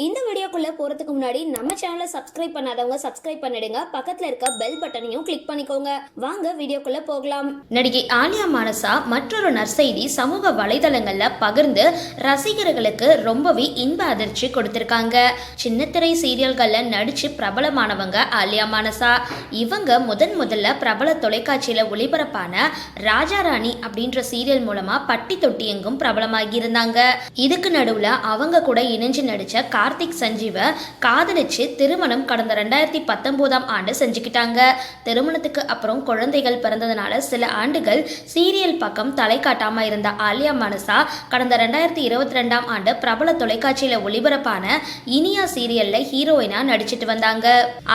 இந்த வீடியோக்குள்ள போறதுக்கு முன்னாடி நம்ம சேனலை சப்ஸ்கிரைப் பண்ணாதவங்க சப்ஸ்கிரைப் பண்ணிடுங்க. பக்கத்துல இருக்க பெல் பட்டனையும் கிளிக் பண்ணிக்கோங்க. வாங்க வீடியோக்குள்ள போகலாம். நடிகை ஆலியா மானசா மற்றொரு நற்செய்தி சமூக வலைதளங்கள்ல பகிர்ந்து ரசிகர்களுக்கு ரொம்பவே இன்ப அதிர்ச்சி கொடுத்திருக்காங்க. சின்னத்திரை சீரியல்கள்ல நடிச்சு பிரபலமானவங்க ஆலியா மானசா. இவங்க முதன் முதல்ல பிரபல தொலைக்காட்சியில ஒளிபரப்பான ராஜா ராணி அப்படின்ற சீரியல் மூலமா பட்டி தொட்டி எங்கும் பிரபலமாகி இருந்தாங்க. இதுக்கு நடுவுல அவங்க கூட இணைஞ்சு நடிச்ச கார்த்திக் சஞ்சீவை காதலிச்சு திருமணம் கடந்த ரெண்டாயிரத்தி பத்தொன்பதாம் ஆண்டு செஞ்சுக்கிட்டாங்க. திருமணத்துக்கு அப்புறம் குழந்தைகள் பிறந்ததுனால சில ஆண்டுகள் சீரியல் பக்கம் தலை காட்டாம இருந்த ஆலியா மனசா கடந்த ரெண்டாயிரத்தி இருபத்தி ரெண்டாம் ஆண்டு பிரபல தொலைக்காட்சியில ஒளிபரப்பான இனியா சீரியல்ல ஹீரோயினா நடிச்சிட்டு வந்தாங்க.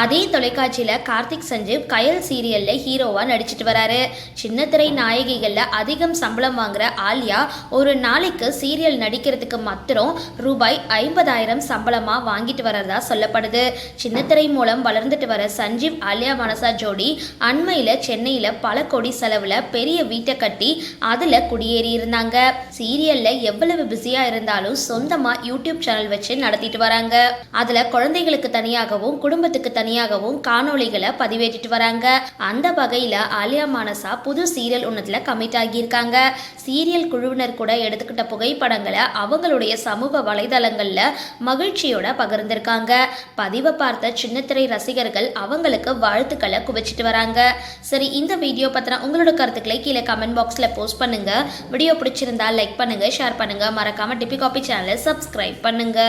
அதே தொலைக்காட்சியில கார்த்திக் சஞ்சீவ் கயல் சீரியல்ல ஹீரோவா நடிச்சிட்டு வராரு. சின்னத்திரை நாயகிகள்ல அதிகம் சம்பளம் வாங்குற ஆலியா ஒரு நாளைக்கு சீரியல் நடிக்கிறதுக்கு மாத்திரம் ரூபாய் ஐம்பதாயிரம் சம்பளம் சம்பளமாக வாங்கிட்டு வரதா சொல்லப்படுது. சின்னத்திரை மூலம் வளர்ந்துட்டு வர சஞ்சீவ் அலியா மனசா ஜோடி அண்மையில் சென்னையில் பல கோடி செலவில் பெரிய வீட்டை கட்டி அதில் குடியேறி இருந்தாங்க. சீரியலில் எவ்வளவு பிஸியாக இருந்தாலும் சொந்தமாக யூடியூப் சேனல் வச்சு நடத்திட்டு வராங்க. அதில் குழந்தைகளுக்கு தனியாகவும் குடும்பத்துக்கு தனியாகவும் காணொளிகளை பதிவேற்றிட்டு வராங்க. அந்த வகையில் அலியா மானசா புது சீரியல் ஒன்றத்தில் கமிட் ஆகியிருக்காங்க. சீரியல் குழுவினர் கூட எடுத்துக்கிட்ட புகைப்படங்களை அவங்களுடைய சமூக வலைதளங்கள்ல மகிழ்ச்சியோட பகிர்ந்திருக்காங்க. பதிவை பார்த்த சின்னத்திரை ரசிகர்கள் அவங்களுக்கு வாழ்த்துக்களை குவிச்சிட்டு வராங்க. சரி இந்த வீடியோ பத்தின உங்களோட கருத்துக்களை கீழே கமெண்ட் பாக்ஸ்ல போஸ்ட் பண்ணுங்க. வீடியோ பிடிச்சிருந்தா லைக் பண்ணுங்க ஷேர் பண்ணுங்க. மறக்காம டிபி காபி சேனலை சப்ஸ்கிரைப் பண்ணுங்க.